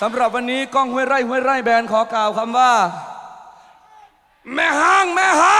สำหรับวันนี้กล้องห้วยไร่ห้วยไร่แบรนด์ขอกล่าวคำว่า แม่ห้างแม่ห้าง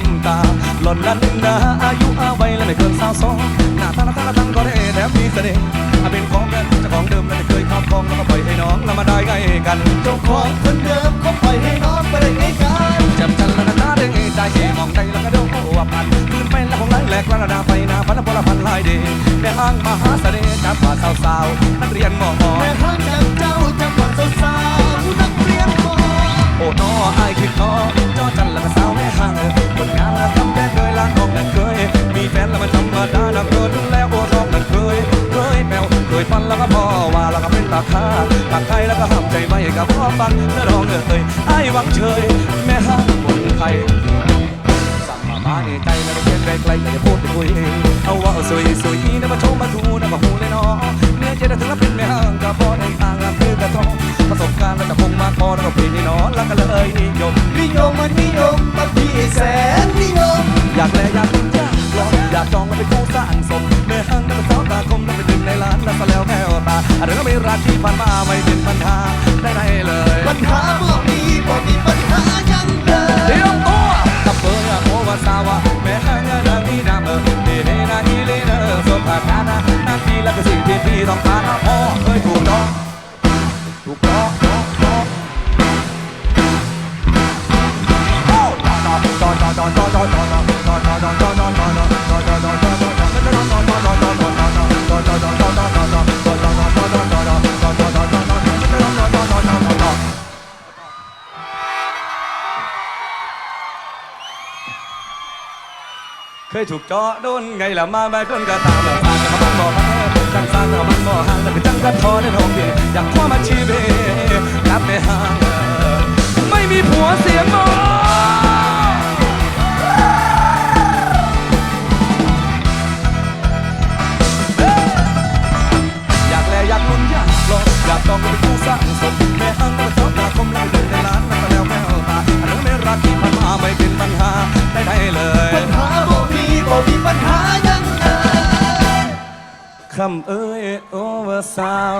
ต็มตาหล่อนนั้นนะอายุอาวัยแล้วไม่เกินสาวสองหน้าตาละตาละตังก็ได้แถมมีเสน่ห์อาเป็นของเดิมเจ้าของเดิมแล้วไม่เคยครอบครองแล้วก็ปล่อยให้น้องแล้วมาได้ไงกันเจ้าของคนเดิมเขาปล่อยให้น้องไปได้ไงกันจำจันแล้วก็ตาเด้ไงใจเมองใจแล้วก็โดนว่าพันปืนเป็นแล้วของไล่แหลกระดาไปนาพันพลพันลายเดในห้างมหาเสน่ห์จับว่าสาวๆนักเรียนมอ ว่าแล้วก็เป็นตาคาตาใครแล้วก็ห้ามใจไม่กับพ่อฟังเนื้อร้องเอ่ยไอ้วังเฉย แม่ห้างคนไทยสัมมามาในใจแล้วเพียงไกลไกลอย่าพูดไปคุยเอาว่าสวยสวยนะมาชมมาดูนะมาหูเลยเนาะเนื้อใจถึงแล้วเป็นแม่ห้างกับพ่อในทางละคือกระทองประสบการณ์แล้วก็คงมาพอแล้วก็ปีนี้นอนแล้วก็เลยยมนิยม รื่องไม่รักที่ผ่านมาไม่เป็นปัญหาได้ได้เลยปัญหาบ่มีบ่มีปัญหายังเลยเตรียมตัวกับเบอร์โอวาซาวะแม่ห้างนาทีดำเออเดเดนาฮีเลเดอร์สมผ่านนานานาทีและก็สิ่งที่พี่ต้องการ เคยถูกเจาะโดนไงล่ะมาไม่คนกระตามแบบ่างกับมันบ่มาจังสางกับมันบ่ห่างแต่ก็จังกัดทอในห้องเดียอยากคว้ามาชีเบกลับไปห่างำเอ้ยโอเวอร์สาว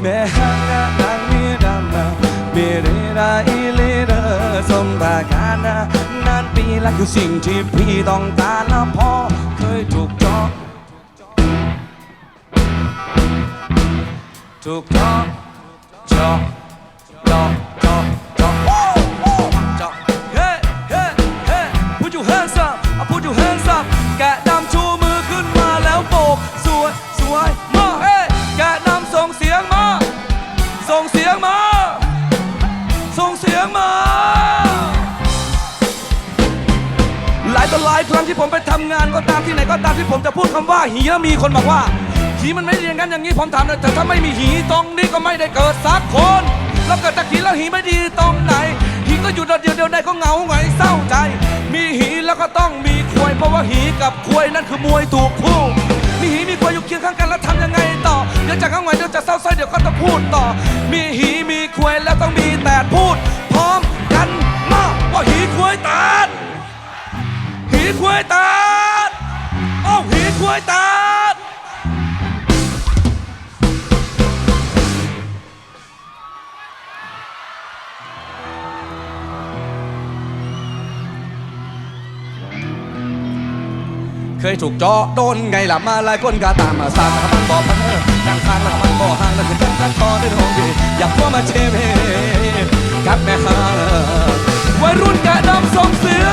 แม่ฮังกะนางมีดำนาเบเรดาอีเลเดอร์สมบาการนานานปีละคือสิ่งที่พี่ต้องการนะพ่อเคยถูกจองถูกจองจองจองจองจองจองเฮ้เฮ้เฮ้ put your hands up I put your hands up แกะดำชูมือขึ้นมาแล้วโบก วยมาเฮ้แกะดำส่งเสียงมา ส่งเสียงมา ส่งเสียงมา หลายต่อหลายครั้งที่ผมไปทำงานก็ตามที่ไหนก็ตามที่ผมจะพูดคำว่าหีแล้วมีคนบอกว่าหีมันไม่ด้อย่างนั้นอย่างนี้ผมถามเลยแต่ถ้าไม่มีหีตรงนี้ก็ไม่ได้เกิดสักคนแล้วเกิดจากหีแล้วหีไม่ดีตรงไหนหีก็อยู่เดียวเดียวได้ก็เหงาหงอยเศร้าใจ มีหีแล้วก็ต้องมีควยเพราะว่าหีกับควยนั่นคือมวยถูกคู่ มีหีมีควยอยู่เคียงข้างกันแล้วทำยังไงต่อ เดี๋ยวจะเหงาหงวยเดี๋ยวจะเศร้าใจเดี๋ยวก็ต้องพูดต่อ มีหีมีควยแล้วต้องมีแต่พูด เคยถูกเจาะโดนไงล่ะมาหลายคนกาตามมาสร้างรับมันบอกพันเออดังทางนะครับมันบอกทางแล้วคือจังกันต่ในห้องดีอยากพวมาเชมเฮกับแม่ฮาวัยรุ่นกะดำส่งเสือ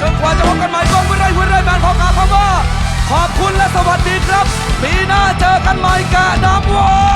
จนกว่าจะพบกันใหม่ก็ไม่ได้ไม่ไร้แบนพอกาพว่าขอบคุณและสวัสดีครับ ปีหน้าเจอกันใหม่กะดำวอ